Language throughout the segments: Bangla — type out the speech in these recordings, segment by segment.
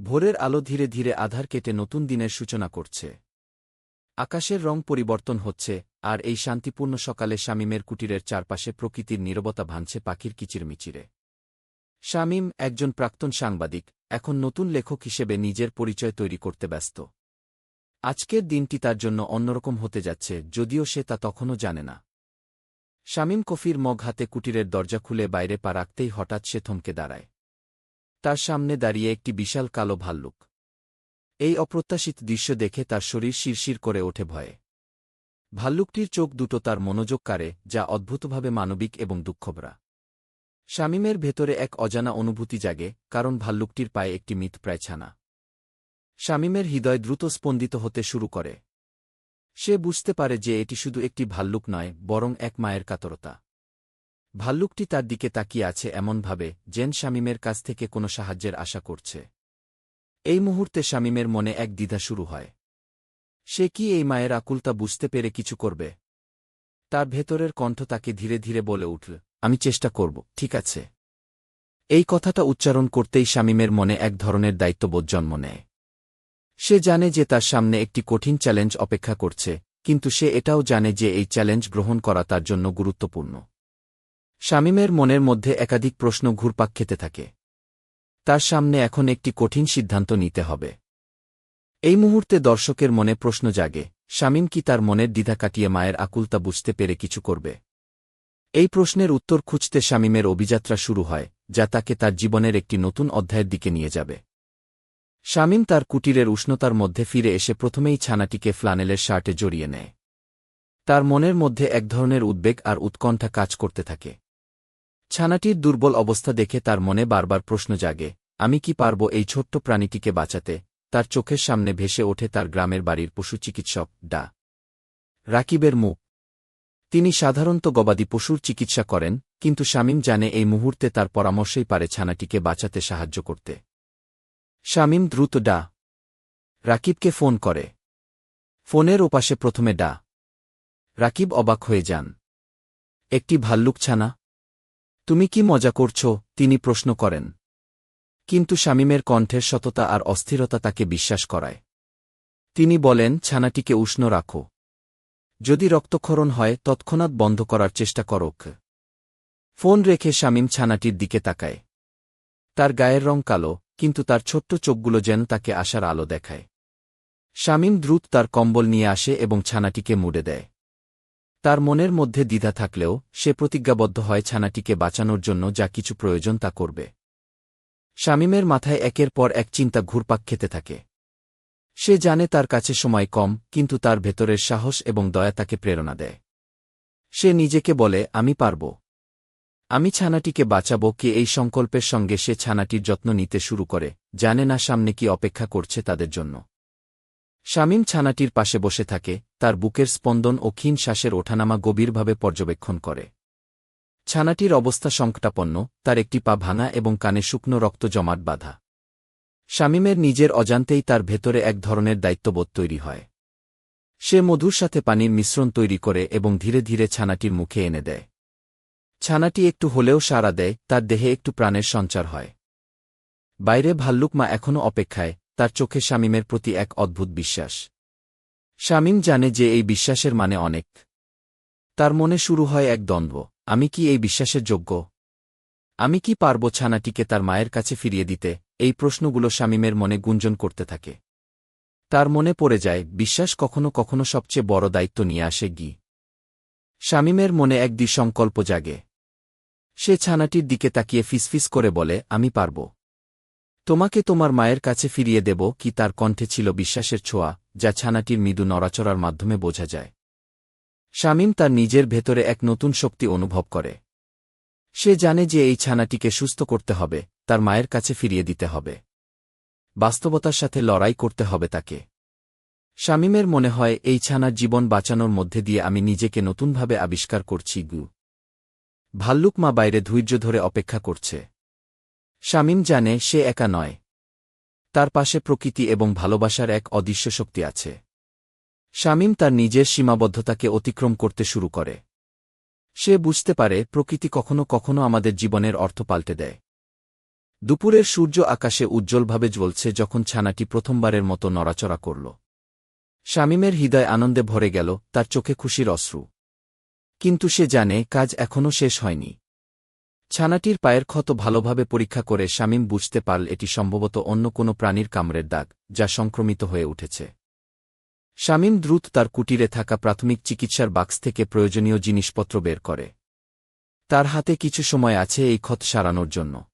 ভোরের আলো ধীরে ধীরে আধার কেটে নতুন দিনের সূচনা করছে। আকাশের রং পরিবর্তন হচ্ছে, আর এই শান্তিপূর্ণ সকালে শামীমের কুটিরের চারপাশে প্রকৃতির নীরবতা ভাঙছে পাখির কিচিরমিচিরে। শামীম একজন প্রাক্তন সাংবাদিক, এখন নতুন লেখক হিসেবে নিজের পরিচয় তৈরি করতে ব্যস্ত। আজকের দিনটি তার জন্য অন্যরকম হতে যাচ্ছে, যদিও সে তা তখনও জানে না। শামীম কফির মগ হাতে কুটিরের দরজা খুলে বাইরে পা রাখতেই হঠাৎ সে থমকে দাঁড়ায়। তার সামনে দাঁড়িয়ে একটি বিশাল কালো ভাল্লুক। এই অপ্রত্যাশিত দৃশ্য দেখে তার শরীর শিরশির করে ওঠে ভয়ে। ভাল্লুকটির চোখ দুটো তার মনোযোগ কাড়ে, যা অদ্ভুতভাবে মানবিক এবং দুঃখভরা। শামীমের ভেতরে এক অজানা অনুভূতি জাগে, কারণ ভাল্লুকটির পায়ে একটি মিথপ্রায় ছানা। শামীমের হৃদয় দ্রুত স্পন্দিত হতে শুরু করে। সে বুঝতে পারে যে এটি শুধু একটি ভাল্লুক নয়, বরং এক মায়ের কাতরতা। ভাল্লুকটি তার দিকে তাকিয়ে আছে এমনভাবে, জেন শামীমের কাছ থেকে কোনো সাহায্যের আশা করছে। এই মুহূর্তে শামীমের মনে এক দ্বিধা শুরু হয়। সে কি এই মায়ের আকুলতা বুঝতে পেরে কিছু করবে? তার ভেতরের কণ্ঠ তাকে ধীরে ধীরে বলে উঠল, আমি চেষ্টা করব, ঠিক আছে। এই কথাটা উচ্চারণ করতেই শামীমের মনে এক ধরনের দায়িত্ববোধ জন্ম নেয়। সে জানে যে তার সামনে একটি কঠিন চ্যালেঞ্জ অপেক্ষা করছে, কিন্তু সে এটাও জানে যে এই চ্যালেঞ্জ গ্রহণ করা তার জন্য গুরুত্বপূর্ণ। শামীমের মনের মধ্যে একাধিক প্রশ্ন ঘুরপাক খেতে থাকে। তার সামনে এখন একটি কঠিন সিদ্ধান্ত নিতে হবে। এই মুহূর্তে দর্শকের মনে প্রশ্ন জাগে, শামীম কি তার মনের দ্বিধা কাটিয়ে মায়ের আকুলতা বুঝতে পেরে কিছু করবে? এই প্রশ্নের উত্তর খুঁজতে শামীমের অভিযাত্রা শুরু হয়, যা তাকে তার জীবনের একটি নতুন অধ্যায়ের দিকে নিয়ে যাবে। শামীম তার কুটিরের উষ্ণতার মধ্যে ফিরে এসে প্রথমেই ছানাটিকে ফ্লানেলের শার্টে জড়িয়ে নেয়। তার মনের মধ্যে এক ধরনের উদ্বেগ আর উৎকণ্ঠা কাজ করতে থাকে। ছানাটির দুর্বল অবস্থা দেখে তার মনে বারবার প্রশ্ন জাগে, আমি কি পারব এই ছোট্ট প্রাণীটিকে বাঁচাতে? তার চোখের সামনে ভেসে ওঠে তার গ্রামের বাড়ির পশু চিকিৎসক ডা। রাকিবের মুখ। তিনি সাধারণত গবাদি পশুর চিকিৎসা করেন, কিন্তু শামীম জানে এই মুহূর্তে তার পরামর্শেই পারে ছানাটিকে বাঁচাতে সাহায্য করতে। শামীম দ্রুত ডা। রাকিবকে ফোন করে। ফোনের ওপাশে প্রথমে ডা। রাকিব অবাক হয়ে যান। একটি ভাল্লুক ছানা। তুমি কি মজা করছ? তিনি প্রশ্ন করেন। কিন্তু শামীমের কণ্ঠের সততা আর অস্থিরতা তাকে বিশ্বাস করায়। তিনি বলেন, ছানাটিকে উষ্ণ রাখো। যদি রক্তক্ষরণ হয়, তৎক্ষণাৎ বন্ধ করার চেষ্টা করক ফোন রেখে শামীম ছানাটির দিকে তাকায়। তার গায়ের রং কালো, কিন্তু তার ছোট্ট চোখগুলো যেন তাকে আসার আলো দেখায়। শামীম দ্রুত তার কম্বল নিয়ে আসে এবং ছানাটিকে মুড়ে দেয়। তার মনের মধ্যে দ্বিধা থাকলেও, সে প্রতিজ্ঞাবদ্ধ হয় ছানাটিকে বাঁচানোর জন্য যা কিছু প্রয়োজন তা করবে। শামীমের মাথায় একের পর এক চিন্তা ঘুরপাক খেতে থাকে। সে জানে তার কাছে সময় কম, কিন্তু তার ভেতরের সাহস এবং দয়া তাকে প্রেরণা দেয়। সে নিজেকে বলে, আমি পারব। আমি ছানাটিকে বাঁচাব কে এই সংকল্পের সঙ্গে সে ছানাটির যত্ন নিতে শুরু করে, জানে না সামনে কি অপেক্ষা করছে তাদের জন্য। শামীম ছানাটির পাশে বসে থাকে তার বুকের স্পন্দন ও ক্ষীণ শ্বাসের ওঠানামা গভীরভাবে পর্যবেক্ষণ করে। ছানাটির অবস্থা সংকটাপন্ন, তার একটি পা ভাঙা এবং কানে শুকনো রক্ত জমাট বাঁধা। শামীমের নিজের অজান্তেই তার ভেতরে এক ধরনের দায়িত্ববোধ তৈরি হয়। সে মধুর সাথে পানির মিশ্রণ তৈরি করে এবং ধীরে ধীরে ছানাটির মুখে এনে দেয়। ছানাটি একটু হলেও সাড়া দেয়, তার দেহে একটু প্রাণের সঞ্চার হয়। বাইরে ভাল্লুক মা এখনও অপেক্ষায়, তার চোখে শামীমের প্রতি এক অদ্ভুত বিশ্বাস। শামীম জানে যে এই বিশ্বাসের মানে অনেক। তার মনে শুরু হয় এক দ্বন্দ্ব, আমি কি এই বিশ্বাসের যোগ্য? আমি কি পারব ছানাটিকে তার মায়ের কাছে ফিরিয়ে দিতে? এই প্রশ্নগুলো শামীমের মনে গুঞ্জন করতে থাকে। তার মনে পড়ে যায়, বিশ্বাস কখনো কখনো সবচেয়ে বড় দায়িত্ব নিয়ে আসে গি। শামীমের মনে এক সংকল্প জাগে। সে ছানাটির দিকে তাকিয়ে ফিসফিস করে বলে, আমি পারব। তোমাকে তোমার মায়ের কাছে ফিরিয়ে দেব কি তার কণ্ঠে ছিল বিশ্বাসের ছোঁয়া? যা ছানাটির মৃদু নড়াচড়ার মাধ্যমে বোঝা যায়। শামীম তার নিজের ভেতরে এক নতুন শক্তি অনুভব করে। সে জানে যে এই ছানাটিকে সুস্থ করতে হবে, তার মায়ের কাছে ফিরিয়ে দিতে হবে। বাস্তবতার সাথে লড়াই করতে হবে তাকে। শামীমের মনে হয়, এই ছানার জীবন বাঁচানোর মধ্যে দিয়ে আমি নিজেকে নতুনভাবে আবিষ্কার করছি, গু। ভাল্লুক মা বাইরে ধৈর্য ধরে অপেক্ষা করছে। শামীম জানে, সে একা নয়। তার পাশে প্রকৃতি এবং ভালোবাসার এক অদৃশ্য শক্তি আছে। শামীম তার নিজের সীমাবদ্ধতাকে অতিক্রম করতে শুরু করে। সে বুঝতে পারে প্রকৃতি কখনো কখনো আমাদের জীবনের অর্থ পাল্টে দেয়। দুপুরের সূর্য আকাশে উজ্জ্বলভাবে জ্বলছে যখন ছানাটি প্রথমবারের মতো নড়াচড়া করল। শামীমের হৃদয় আনন্দে ভরে গেল, তার চোখে খুশির অশ্রু। কিন্তু সে জানে, কাজ এখনও শেষ হয়নি। ছানাটির পায়ের ক্ষত ভালোভাবে পরীক্ষা করে শামীম বুঝতে পারল এটি সম্ভবত অন্য কোনো প্রাণীর কামড়ের দাগ, যা সংক্রমিত হয়ে উঠেছে। শামীম দ্রুত তার কুটিরে থাকা প্রাথমিক চিকিৎসার বাক্স থেকে প্রয়োজনীয় জিনিসপত্র বের করে। তার হাতে কিছু সময় আছে এই ক্ষত সারানোর জন্য।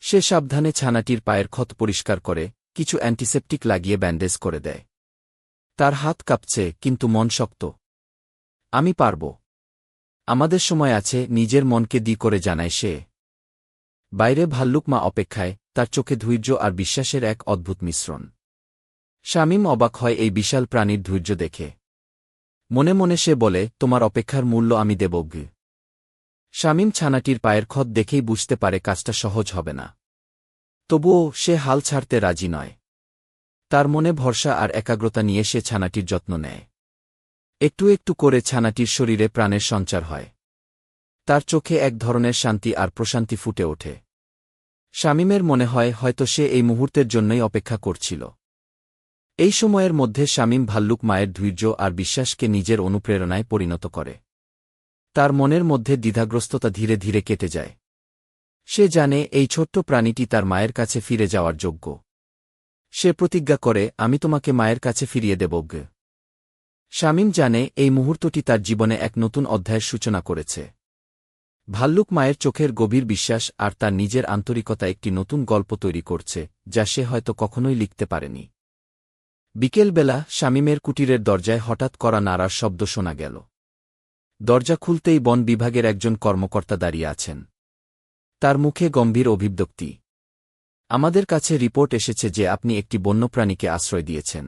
সে সাবধানে ছানাটির পায়ের ক্ষত পরিষ্কার করে, কিছু অ্যান্টিসেপটিক লাগিয়ে ব্যান্ডেজ করে দেয়। তার হাত কাঁপছে, কিন্তু মন শক্ত। আমি পারব। আমাদের সময় আছে, নিজের মনকে দি করে জানায় সে। বাইরে ভাল্লুক মা অপেক্ষায়, তার চোখে ধৈর্য আর বিশ্বাসের এক অদ্ভুত মিশ্রণ। শামীম অবাক হয় এই বিশাল প্রাণীর ধৈর্য দেখে। মনে মনে সে বলে, তোমার অপেক্ষার মূল্য আমি দেবজ্ঞ শামীম ছানাটির পায়ের ক্ষত দেখেই বুঝতে পারে কাজটা সহজ হবে না। তবুও সে হাল ছাড়তে রাজি নয়। তার মনে ভরসা আর একাগ্রতা নিয়ে সে ছানাটির যত্ন নেয়। একটু একটু করে ছানাটির শরীরে প্রাণের সঞ্চার হয়। তার চোখে এক ধরনের শান্তি আর প্রশান্তি ফুটে ওঠে। শামীমের মনে হয় হয়তো সে এই মুহূর্তের জন্যই অপেক্ষা করছিল। এই সময়ের মধ্যে শামীম ভাল্লুক মায়ের ধৈর্য আর বিশ্বাসকে নিজের অনুপ্রেরণায় পরিণত করে। তার মনের মধ্যে দ্বিধাগ্রস্ততা ধীরে ধীরে কেটে যায়। সে জানে এই ছোট্ট প্রাণীটি তার মায়ের কাছে ফিরে যাওয়ার যোগ্য। সে প্রতিজ্ঞা করে, আমি তোমাকে মায়ের কাছে ফিরিয়ে দেবজ্ঞ শামীম জানে এই মুহূর্তটি তার জীবনে এক নতুন অধ্যায়ের সূচনা করেছে। ভাল্লুক মায়ের চোখের গভীর বিশ্বাস আর তার নিজের আন্তরিকতা একটি নতুন গল্প তৈরি করছে, যা সে হয়তো কখনোই লিখতে পারেনি। বিকেলবেলা শামীমের কুটিরের দরজায় হঠাৎ করা নাড়ার শব্দ শোনা গেল। দরজা খুলতেই বন বিভাগের একজন কর্মকর্তা দাঁড়িয়ে আছেন। তার মুখে গম্ভীর অভিব্যক্তি। আমাদের কাছে রিপোর্ট এসেছে যে আপনি একটি বন্যপ্রাণীকে আশ্রয় দিয়েছেন।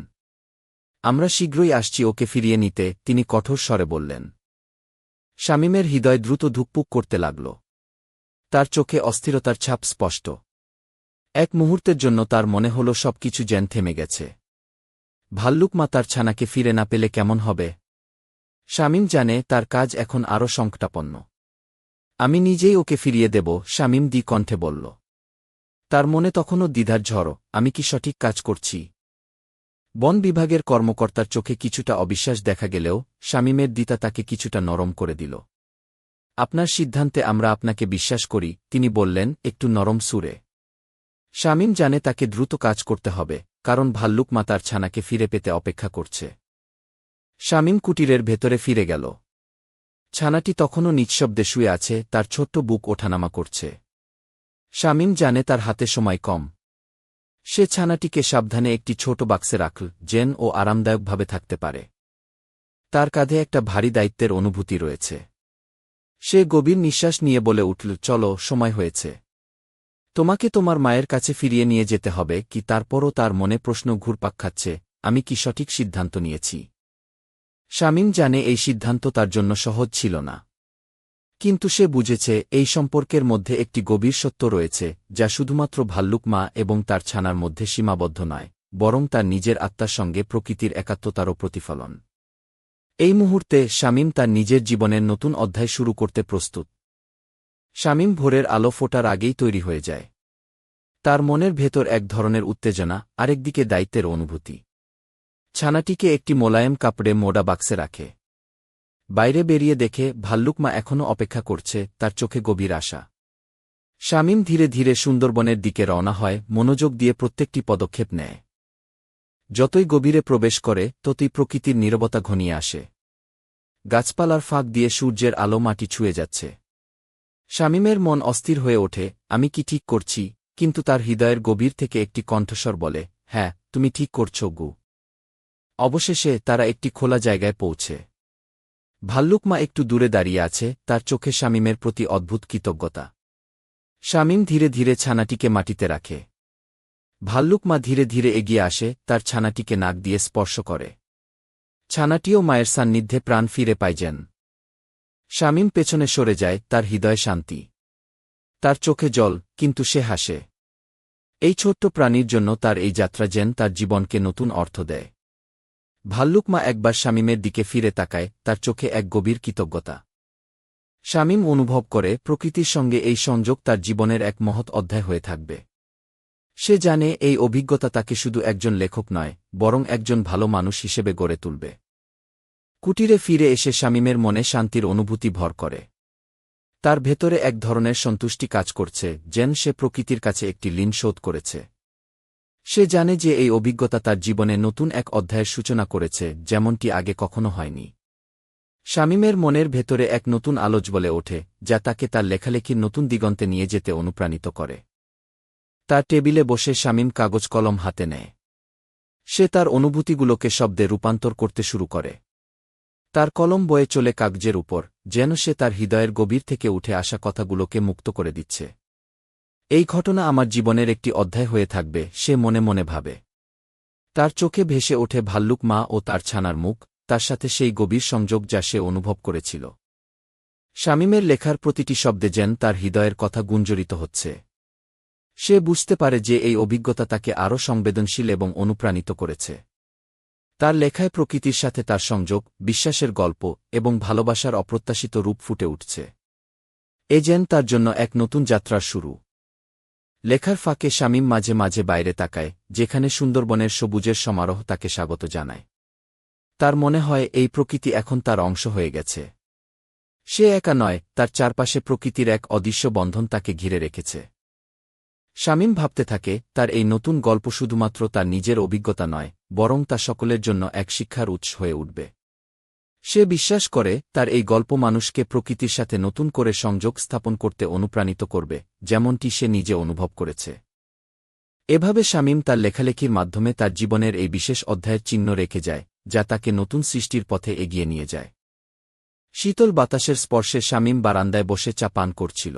আমরা শীঘ্রই আসছি ওকে ফিরিয়ে নিতে, তিনি কঠোর স্বরে বললেন। শামীমের হৃদয় দ্রুত ধুকপুক করতে লাগল। তার চোখে অস্থিরতার ছাপ স্পষ্ট। এক মুহূর্তের জন্য তার মনে হল সবকিছু জ্যান থেমে গেছে। ভাল্লুক মা তার ছানাকে ফিরে না পেলে কেমন হবে? শামীম জানে তার কাজ এখন আরও সংকটাপন্ন। আমি নিজেই ওকে ফিরিয়ে দেব, শামীম দি কণ্ঠে বলল। তার মনে তখনও দ্বিধার ঝড়, আমি কি সঠিক কাজ করছি? বন বিভাগের কর্মকর্তার চোখে কিছুটা অবিশ্বাস দেখা গেলেও শামীমের দিতা তাকে কিছুটা নরম করে দিল। আপনার সিদ্ধান্তে আমরা আপনাকে বিশ্বাস করি, তিনি বললেন একটু নরম সুরে। শামীম জানে তাকে দ্রুত কাজ করতে হবে, কারণ ভাল্লুক মাতার ছানাকে ফিরে পেতে অপেক্ষা করছে। শামীম কুটিরের ভেতরে ফিরে গেল। ছানাটি তখনও নিঃশব্দে শুয়ে আছে, তার ছোট্ট বুক ওঠানামা করছে। শামীম জানে তার হাতে সময় কম। সে ছানাটিকে সাবধানে একটি ছোট বাক্সে রাখল জেন ও আরামদায়কভাবে থাকতে পারে। তার কাঁধে একটা ভারী দায়িত্বের অনুভূতি রয়েছে। সে গভীর নিঃশ্বাস নিয়ে বলে উঠল, চলো, সময় হয়েছে। তোমাকে তোমার মায়ের কাছে ফিরিয়ে নিয়ে যেতে হবে, কি তারপরও তার মনে প্রশ্ন ঘুরপাক খাচ্ছে, আমি কি সঠিক সিদ্ধান্ত নিয়েছি? শামীম জানে এই সিদ্ধান্ত তার জন্য সহজ ছিল না। কিন্তু সে বুঝেছে, এই সম্পর্কের মধ্যে একটি গভীর সত্য রয়েছে, যা শুধুমাত্র ভাল্লুক মা এবং তার ছানার মধ্যে সীমাবদ্ধ নয়, বরং তার নিজের আত্মার সঙ্গে প্রকৃতির একাত্মতারও প্রতিফলন। এই মুহূর্তে শামীম তার নিজের জীবনের নতুন অধ্যায় শুরু করতে প্রস্তুত। শামীম ভোরের আলো ফোটার আগেই তৈরি হয়ে যায়। তার মনের ভেতর এক ধরনের উত্তেজনা, আরেকদিকে দায়িত্বের অনুভূতি। ছানাটিকে একটি মোলায়েম কাপড়ে মোডা বাক্সে রাখে। বাইরে বেরিয়ে দেখে ভাল্লুকমা এখনও অপেক্ষা করছে, তার চোখে গভীর আশা। শামীম ধীরে ধীরে সুন্দরবনের দিকে রওনা হয়, মনোযোগ দিয়ে প্রত্যেকটি পদক্ষেপ নেয়। যতই গভীরে প্রবেশ করে, ততই প্রকৃতির নীরবতা ঘনিয়ে আসে। গাছপালার ফাঁক দিয়ে সূর্যের আলো মাটি ছুঁয়ে যাচ্ছে। শামীমের মন অস্থির হয়ে ওঠে, আমি কি ঠিক করছি? কিন্তু তার হৃদয়ের গভীর থেকে একটি কণ্ঠস্বর বলে হ্যাঁ তুমি ঠিক করছ গু। অবশেষে তারা একটি খোলা জায়গায় পৌঁছে। ভাল্লুকমা একটু দূরে দাঁড়িয়ে আছে, তার চোখে শামীমের প্রতি অদ্ভুত কৃতজ্ঞতা। শামীম ধীরে ধীরে ছানাটিকে মাটিতে রাখে। ভাল্লুকমা ধীরে ধীরে এগিয়ে আসে, তার ছানাটিকে নাক দিয়ে স্পর্শ করে। ছানাটিও মায়ের সান্নিধ্যে প্রাণ ফিরে পায় যেন। শামীম পেছনে সরে যায়, তার হৃদয় শান্তি। তার চোখে জল, কিন্তু সে হাসে। এই ছোট্ট প্রাণীর জন্য তার এই যাত্রা যেন তার জীবনকে নতুন অর্থ দেয়। ভাল্লুকমা একবার শামীমের দিকে ফিরে তাকায়, তার চোখে এক গভীর কৃতজ্ঞতা। শামীম অনুভব করে, প্রকৃতির সঙ্গে এই সংযোগ তার জীবনের এক মহৎ অধ্যায় হয়ে থাকবে। সে জানে, এই অভিজ্ঞতা তাকে শুধু একজন লেখক নয়, বরং একজন ভালো মানুষ হিসেবে গড়ে তুলবে। কুটিরে ফিরে এসে শামীমের মনে শান্তির অনুভূতি ভর করে। তার ভেতরে এক ধরনের সন্তুষ্টি কাজ করছে, যেন সে প্রকৃতির কাছে একটি ঋণ শোধ করেছে। সে জানে যে এই অভিজ্ঞতা তার জীবনে নতুন এক অধ্যায়ের সূচনা করেছে, যেমনটি আগে কখনো হয়নি। শামীমের মনের ভেতরে এক নতুন আলোচ বলে ওঠে, যা তাকে তার লেখালেখির নতুন দিগন্তে নিয়ে যেতে অনুপ্রাণিত করে। তার টেবিলে বসে শামীম কাগজ কলম হাতে নেয়। সে তার অনুভূতিগুলোকে শব্দে রূপান্তর করতে শুরু করে। তার কলম বয়ে চলে কাগজের উপর, যেন সে তার হৃদয়ের গভীর থেকে উঠে আসা কথাগুলোকে মুক্ত করে দিচ্ছে। এই ঘটনা আমার জীবনের একটি অধ্যায় হয়ে থাকবে, সে মনে মনে ভাবে। তার চোখে ভেসে ওঠে ভাল্লুক মা ও তার ছানার মুখ, তার সাথে সেই গভীর সংযোগ যা সে অনুভব করেছিল। শামীমের লেখার প্রতিটি শব্দে যেন তার হৃদয়ের কথা গুঞ্জরিত হচ্ছে। সে বুঝতে পারে যে এই অভিজ্ঞতা তাকে আরও সংবেদনশীল এবং অনুপ্রাণিত করেছে। তার লেখায় প্রকৃতির সাথে তার সংযোগ, বিশ্বাসের গল্প এবং ভালোবাসার অপ্রত্যাশিত রূপ ফুটে উঠছে। এ যেন তার জন্য এক নতুন যাত্রার শুরু। লেখার ফাঁকে শামীম মাঝে মাঝে বাইরে তাকায়, যেখানে সুন্দরবনের সবুজের সমারোহ তাকে স্বাগত জানায়। তার মনে হয়, এই প্রকৃতি এখন তার অংশ হয়ে গেছে। সে একা নয়, তার চারপাশে প্রকৃতির এক অদৃশ্য বন্ধন তাকে ঘিরে রেখেছে। শামীম ভাবতে থাকে, তার এই নতুন গল্প শুধুমাত্র তার নিজের অভিজ্ঞতা নয়, বরং তা সকলের জন্য এক শিক্ষার উৎস হয়ে উঠবে। সে বিশ্বাস করে, তার এই গল্প মানুষকে প্রকৃতির সাথে নতুন করে সংযোগ স্থাপন করতে অনুপ্রাণিত করবে, যেমনটি সে নিজে অনুভব করেছে। এভাবে শামীম তার লেখালেখির মাধ্যমে তার জীবনের এই বিশেষ অধ্যায়ের চিহ্ন রেখে যায়, যা তাকে নতুন সৃষ্টির পথে এগিয়ে নিয়ে যায়। শীতল বাতাসের স্পর্শে শামীম বারান্দায় বসে চা পান করছিল।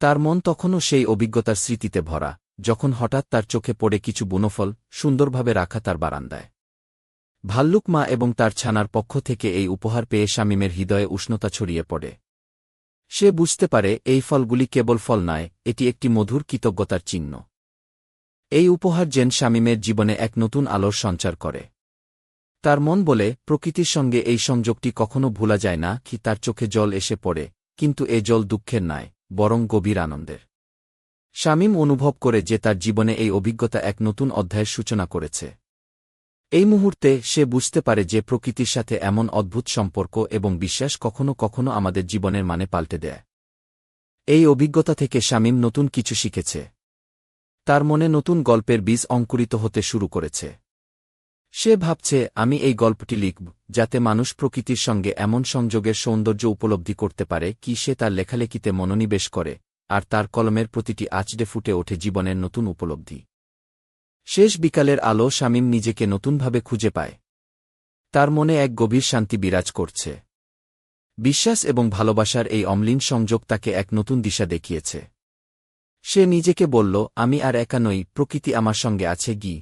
তার মন তখনও সেই অভিজ্ঞতার স্মৃতিতে ভরা, যখন হঠাৎ তার চোখে পড়ে কিছু বুনফল সুন্দরভাবে রাখা তার বারান্দায়। ভাল্লুক মা এবং তার ছানার পক্ষ থেকে এই উপহার পেয়ে শামীমের হৃদয়ে উষ্ণতা ছড়িয়ে পড়ে। সে বুঝতে পারে এই ফলগুলি কেবল ফল নয়, এটি একটি মধুর কৃতজ্ঞতার চিহ্ন। এই উপহার জেন শামীমের জীবনে এক নতুন আলোর সঞ্চার করে। তার মন বলে, প্রকৃতির সঙ্গে এই সংযোগটি কখনো ভোলা যায় না কি তার চোখে জল এসে পড়ে, কিন্তু এ জল দুঃখের নয়, বরং গভীর আনন্দের। শামীম অনুভব করে যে তার জীবনে এই অভিজ্ঞতা এক নতুন অধ্যায়ের সূচনা করেছে। এই মুহূর্তে সে বুঝতে পারে যে প্রকৃতির সাথে এমন অদ্ভুত সম্পর্ক এবং বিশ্বাস কখনো কখনো আমাদের জীবনের মানে পাল্টে দেয়। এই অভিজ্ঞতা থেকে শামীম নতুন কিছু শিখেছে। তার মনে নতুন গল্পের বীজ অঙ্কুরিত হতে শুরু করেছে। সে ভাবছে, আমি এই গল্পটি লিখব, যাতে মানুষ প্রকৃতির সঙ্গে এমন সংযোগের সৌন্দর্য উপলব্ধি করতে পারে কি সে তার লেখালেখিতে মনোনিবেশ করে, আর তার কলমের প্রতিটি আচড়ে ফুটে ওঠে জীবনের নতুন উপলব্ধি। শেষ বিকালের আলো শামীম নিজেকে নতুনভাবে খুঁজে পায়। তার মনে এক গভীর শান্তি বিরাজ করছে। বিশ্বাস এবং ভালোবাসার এই অম্লিন সংযোগ তাকে এক নতুন দিশা দেখিয়েছে। সে নিজেকে বলল, আমি আর একা নই, প্রকৃতি আমার সঙ্গে আছে গি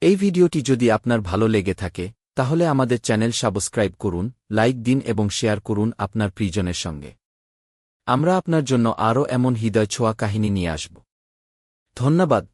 এই ভিডিওটি যদি আপনার ভালো লেগে থাকে, তাহলে আমাদের চ্যানেল সাবস্ক্রাইব করুন, লাইক দিন এবং শেয়ার করুন আপনার প্রিয়জনের সঙ্গে। আমরা আপনার জন্য আরও এমন হৃদয় ছোঁয়া কাহিনী নিয়ে আসব। ধন্যবাদ।